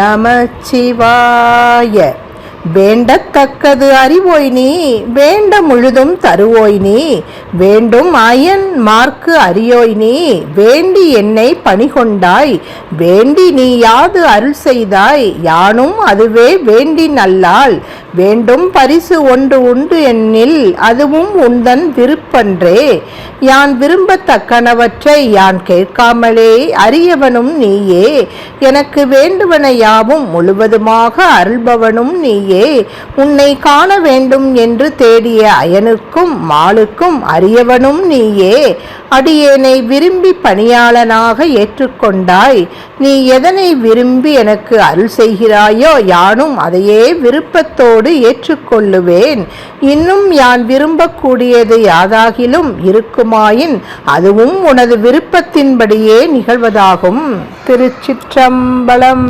நம சிவாய வேண்டத்தக்கது அறிவோய் நீ வேண்ட முழுதும் தருவோய் நீ வேண்டும் அயன் மார்க்கு அறியோய் நீ வேண்டி என்னை பணிகொண்டாய் வேண்டி நீ யாது அருள் செய்தாய் யானும் அதுவே வேண்டி நல்லால் வேண்டும் பரிசு ஒன்று உண்டு என்னில் அதுவும் உந்தன் விருப்பன்றே. யான் விரும்பத்தக்கனவற்றை யான் கேட்காமலே அறியவனும் நீயே எனக்கு வேண்டுவன யாவும் முழுவதுமாக அருள்பவனும் நீயே. உன்னை காண வேண்டும் என்று தேடிய அயனுக்கும் மாலுக்கும் அரியவனும் நீயே. அடியேனை விரும்பி பணியாளனாக ஏற்றுக்கொண்டாய். நீ எதனை விரும்பி எனக்கு அருள் செய்கிறாயோ யானும் அதையே விருப்பத்தோடு ஏற்றுக்கொள்ளுவேன். இன்னும் யான் விரும்பக்கூடியது யாதாகிலும் இருக்குமாயின் அதுவும் உனது விருப்பத்தின்படியே நிகழ்வதாகும். திருச்சிற்றம்பலம்